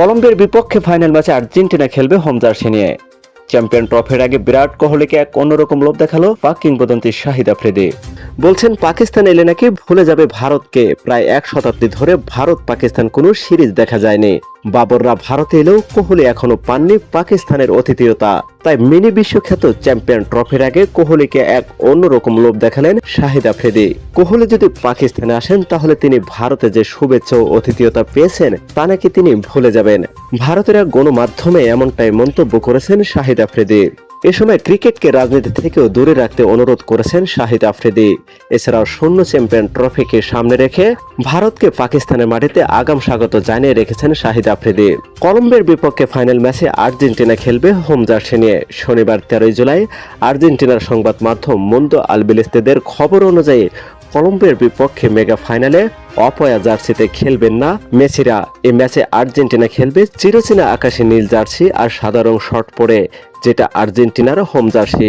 কলম্বিয়ার বিপক্ষে ফাইনাল ম্যাচে আর্জেন্টিনা খেলবে হোম জার্সি নিয়ে। চ্যাম্পিয়ন ট্রফির আগে বিরাট কোহলিকে এক অন্যরকম লোভ দেখাল পাক কিংবদন্তি শাহিদ আফ্রিদি। বলছেন, পাকিস্তান এলে নাকি ভুলে যাবে ভারতকে। প্রায় এক শতাব্দী ধরে ভারত পাকিস্তান কোনো সিরিজ দেখা যায়নি। বাবররা ভারতে এলেও কোহলি এখনও পাননি পাকিস্তানের অতিথিয়তা। তাই মিনি বিশ্বখ্যাত চ্যাম্পিয়ন ট্রফির আগে কোহলিকে এক অন্যরকম লোভ দেখালেন শাহিদ আফ্রিদি। কোহলি যদি পাকিস্তানে আসেন, তাহলে তিনি ভারতে যে শুভেচ্ছা ও অতিথিয়তা পেয়েছেন, তা নাকি তিনি ভুলে যাবেন। ভারতের এক গণমাধ্যমে এমনটাই মন্তব্য করেছেন শাহিদ আফ্রিদি। এ সময় ক্রিকেটকে রাজনীতি থেকেও দূরে রাখতে অনুরোধ করেছেন শাহিদ আফ্রিদি। এছাড়াও শূন্য চ্যাম্পিয়ন ট্রফিকে সামনে রেখে ভারতকে পাকিস্তানের মাটিতে আগাম স্বাগত জানিয়ে রেখেছেন শাহিদ আফ্রিদি। কলম্বের বিপক্ষে ফাইনাল ম্যাচে আর্জেন্টিনা খেলবে হোম জার্সি নিয়ে। শনিবার তেরোই জুলাই আর্জেন্টিনার সংবাদ মাধ্যম মন্দ আলবিলিস্তেদের খবর অনুযায়ী কলম্বিয়ার বিপক্ষে মেগা ফাইনালে অপয়া জার্সিতে খেলবেন না মেসিরা। এ ম্যাচে আর্জেন্টিনা খেলবে চিরচেনা আকাশে নীল জার্সি আর সাদা রং শর্ট পরে, যেটা আর্জেন্টিনার হোম জার্সি।